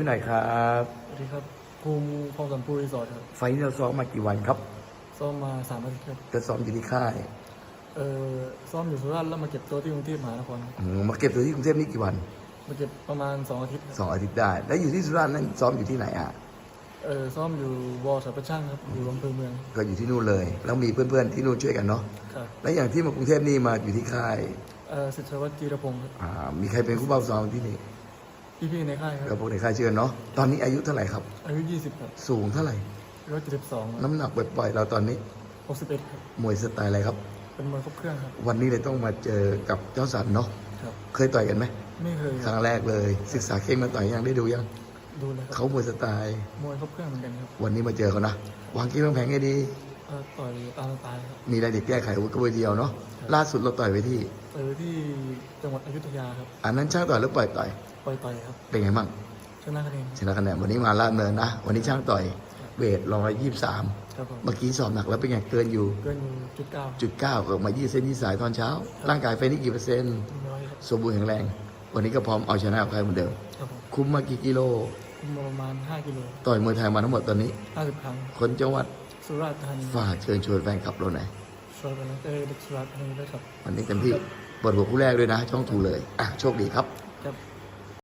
ที่ไหนครับสวัสดีครับภูมิพงศ์สัมพูรีสอร์ทครับ ไฟล์ที่เราซ้อมมากี่วันครับ ซ้อมมาสามอาทิตย์ครับจะซ้อมอยู่ที่ค่าย เอ่อ ซ้อมอยู่สุราษฎร์แล้วมาเก็บตัวที่กรุงเทพมหานครครับอืมมาเก็บตัวที่กรุงเทพนี่กี่วันมาเก็บประมาณสองอาทิตย์ครับสองอาทิตย์ได้ แล้วอยู่ที่สุราษฎร์นั่นซ้อมอยู่ที่ไหนอะ เอ่อ ซ้อมอยู่วอสัปช่างครับ อยู่อำเภอเมือง ก็อยู่ที่นู่นเลย แล้วมีเพื่อนๆที่นู่นช่วยกันเนาะ ครับ แล้วอย่างที่มากรุงเทพนี่มาอยู่ที่ค่าย เอ่อสิทธวัฒน์จีรพงศ์ครับ อ่า มีใครเป็นผู้เฝ้าซ้อมที่นี่ พี่ๆในค่ายคก็รับพวกในค่ายเชื่อเนาะตอนนี้อายุเท่าไหร่ครับ อายุ 20 ครับสูงเท่าไหร่ ร้อยเจ็ดสิบสองน้ำหนักปล่อยๆเราตอนนี้หกสิบเอ็ดครับมวยสไตล์อะไรครับ เป็นมวยครบเครื่องครับวันนี้เลยต้องมาเจอกับเจ้าสันเนาะครับ เคยต่อยกันไหมไม่เคยครั้งแรกเลย ศึกษาเข่งมาต่อยยังได้ดูยังดูเลยคเขารับมวยสไตล์ มวยครบเครื่องเหมือนกันครับวันนี้มาเจอเขานะวางเกมวางแผนให้ดี เอ่อต่อยตามสไตล์ครับมีอะไรเด็กแก้ไขอาวุธกระเวยเดียวเนาะครับล่าสุดเราต่อยไปที่ต่อยที่จังหวัดอยุธยาครับอันนั้นช่างต่อยหรือปล่อยต่อย ปล่อยต่อยครับ เป็นไงบ้างชนะคะแนน ชนะคะแนนวันนี้มาล่าดเนินนะ วันนี้ช่างต่อยเวทร้อยยี่สามครับผม เมื่อกี้สอบหนักแล้วเป็นไงเกินอยู่เกินอยู่จุดเก้าจุดเก้าก็มายี่เส้นยี่สายตอนเช้า ร่างกายไฟนี่กี่เปอร์เซ็นต์น้อยครับสมบูรณ์แข็งแรง วันนี้ก็พร้อมเอาชนะใครเหมือนเดิม ครับผมคุ้มมากี่กิโล คุมมาประมาณ 5กิโลต่อยมวยไทยมาทั้งหมดตอนนี้ 50 ครั้ง คนจังหวัดสุราษฎร์ธานีฝากเชิญชวนแฟนคลับเราหน่อยช่วยกันนะเอ้ยเด็กสุราษฎร์ธานีด้วยครับ วันนี้เต็มที่เปิดหัวคู่แรกด้วยนะช่องทูเลย อะโชคดีครับครับ